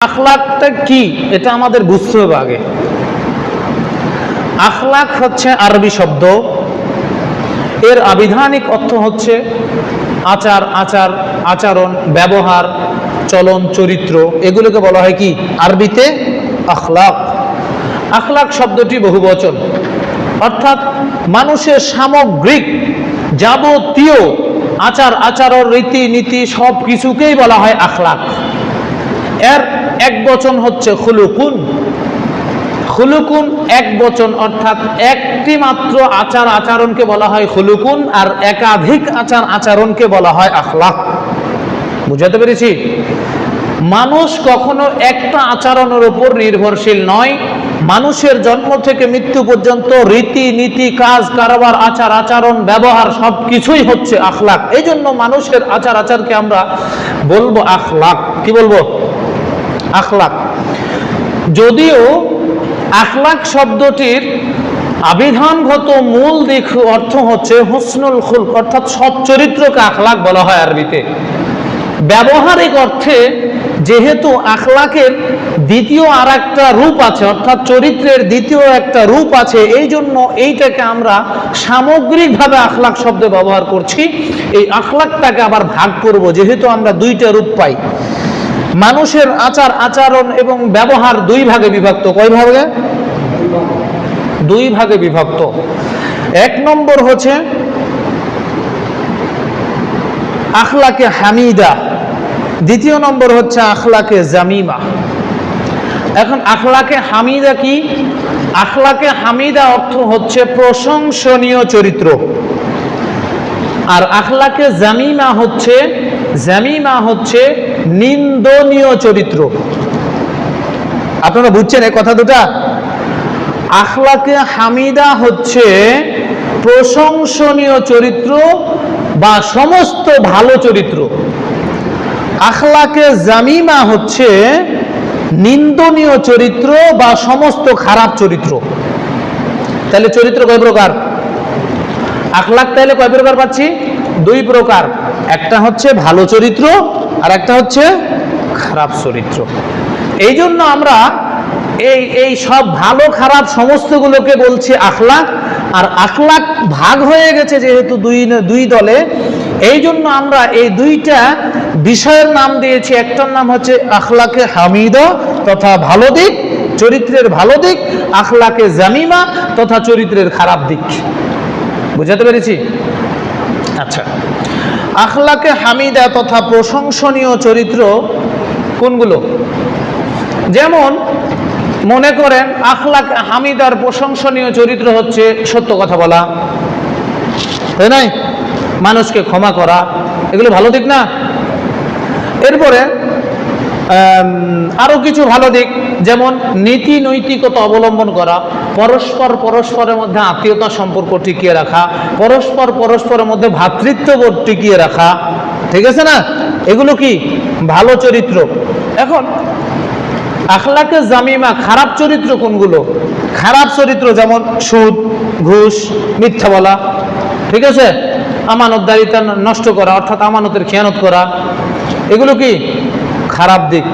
আখলাকটা কি? এটা আমাদের বুঝতে হবে আগে। আখলাক হচ্ছে আরবি শব্দ। এর আবিধানিক অর্থ হচ্ছে আচার আচার, আচরণ, ব্যবহার, চলন, চরিত্র। এগুলোকে বলা হয় কি? আরবিতে আখলাক। আখলাক শব্দটি বহুবচন। অর্থাৎ মানুষের সামগ্রিক যাবতীয় আচার, আচরণ রীতি নীতি সব কিছুকেই বলা হয় আখলাক। এর এক বচন হচ্ছে খুলুকুন। খুলুকুন এক বচন, অর্থাৎ একটি মাত্র আচার আচরণকে বলা হয় খুলুকুন আর একাধিক আচার আচরণকে বলা হয় আখলাক। বুঝাতে পেরেছি? মানুষ কখনো একটা আচরণের উপর নির্ভরশীল নয়। মানুষের জন্ম থেকে মৃত্যু পর্যন্ত রীতি, নীতি, কাজ, কারবার, আচার, আচরণ, ব্যবহার সব কিছুই হচ্ছে আখলাক। এই জন্য মানুষের আচার আচারকে আমরা বলব আখলাক। কি বলব? আখলাক। যদিও আখলাক শব্দটির আবিধানগত মূল দিক অর্থ হচ্ছে হুসনুল খুল অর্থাৎ সৎ চরিত্রকে আখলাক বলা হয় আরবিতে। ব্যবহারিক অর্থে যেহেতু আখলাকের দ্বিতীয় আর একটা রূপ আছে, অর্থাৎ চরিত্রের দ্বিতীয় একটা রূপ আছে, এই জন্য এইটাকে আমরা সামগ্রিকভাবে আখলাক শব্দে ব্যবহার করছি। এই আখলাকটাকে আবার ভাগ করব, যেহেতু আমরা দুইটা রূপ পাই। মানুষের আচার, আচরণ এবং ব্যবহার দুই ভাগে বিভক্ত। কয় ভাগে? দুই ভাগে বিভক্ত। এক নম্বর হচ্ছে আখলাকে হামিদা। দ্বিতীয় নম্বর হচ্ছে আখলাকে জামিমা। এখন আখলাকে হামিদা কি? আখলাকে হামিদা অর্থ হচ্ছে প্রশংসনীয় চরিত্র। আর আখলাকে জামিমা হচ্ছে জামিমা হচ্ছে নিন্দনীয় চরিত্র। আপনারা বুঝছেন এই কথা দুটা? আখলাকে হামিদা হচ্ছে প্রশংসনীয় চরিত্র বা সমস্ত ভালো চরিত্র। আখলাকে জামিমা হচ্ছে নিন্দনীয় চরিত্র বা সমস্ত খারাপ চরিত্র। তাহলে চরিত্র কয় প্রকার? আখলাক তাহলে কয় প্রকার পাচ্ছি? দুই প্রকার। একটা হচ্ছে ভালো চরিত্র আর একটা হচ্ছে খারাপ চরিত্র। এই জন্য আমরা এই এই সব ভালো, খারাপ সমস্তগুলোকে বলছি আখলাক। আর আখলাক ভাগ হয়ে গেছে যেহেতু দুই দুই দলে। এই জন্য আমরা এই দুইটা বিষয়ের নাম দিয়েছি। একটার নাম হচ্ছে আখলাকে হামিদা তথা ভালো দিক, চরিত্রের ভালো দিক, আখলাকে জামিমা তথা চরিত্রের খারাপ দিক। বুঝাতে পেরেছি? আচ্ছা। আখলাকে হামিদা তথা প্রশংসনীয় চরিত্র কোনগুলো? যেমন মনে করেন আখলাক হামিদার প্রশংসনীয় চরিত্র হচ্ছে সত্য কথা বলা। তাই নাই? মানুষকে ক্ষমা করা। এগুলো ভালো দিক না? এরপরে আম, আরও কিছু ভালো দিক। যেমন নীতি নৈতিকতা অবলম্বন করা, পরস্পর পরস্পরের মধ্যে আত্মীয়তা সম্পর্ক টিকিয়ে রাখা, পরস্পর পরস্পরের মধ্যে ভ্রাতৃত্ববোধ টিকিয়ে রাখা, ঠিক আছে না? এগুলো কি? ভালো চরিত্র। এখন, আখলাকে জামিমা খারাপ চরিত্র কোনগুলো? খারাপ চরিত্র যেমন সুদ, ঘুষ, মিথ্যা বলা, ঠিক আছে? আমানতদারিতা নষ্ট করা, অর্থাৎ আমানতের খেয়ানত করা, এগুলো কি? খারাপ দিক।